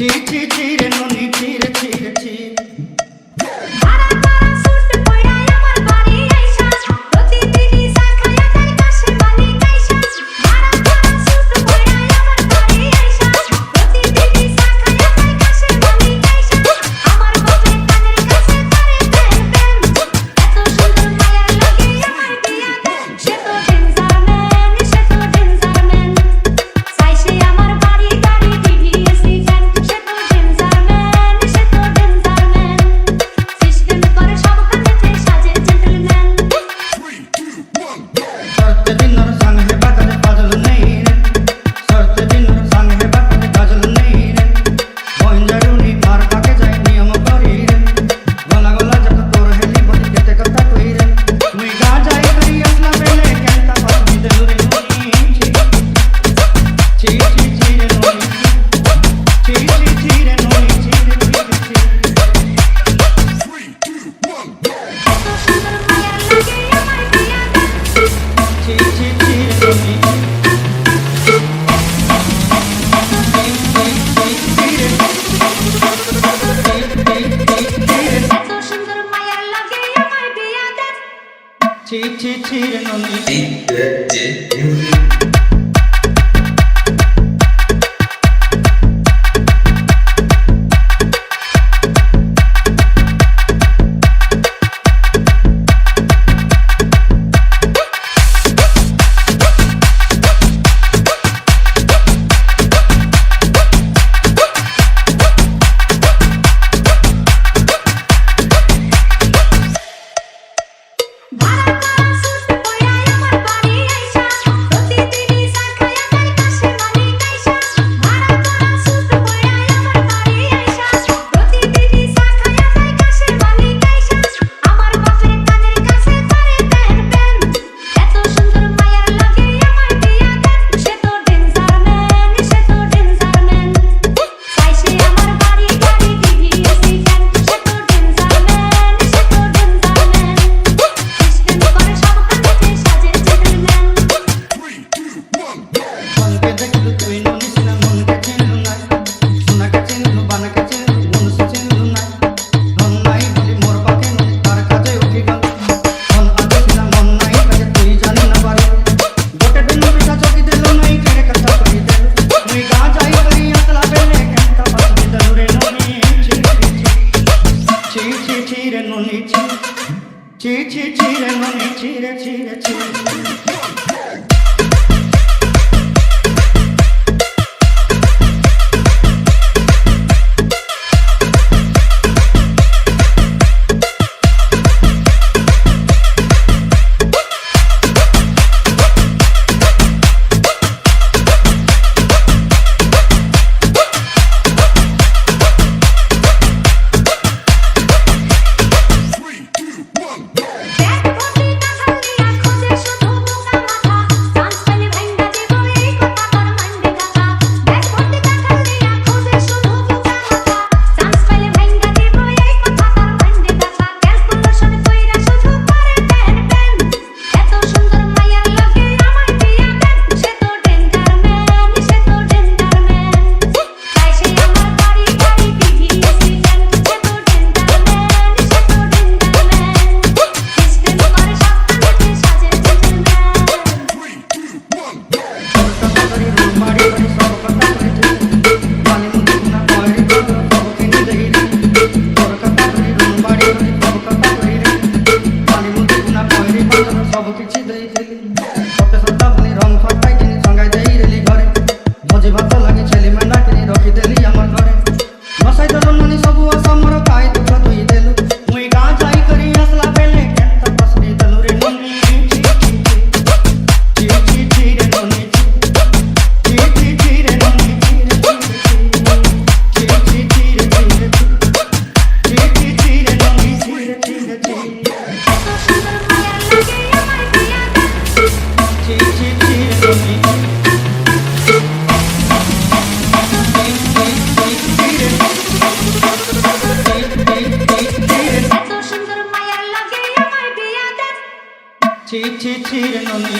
চিঠি চিরে ননি চিরে D, D, D, Chee chee chee, chee chee chee, chee chee chee. চিঠির নদী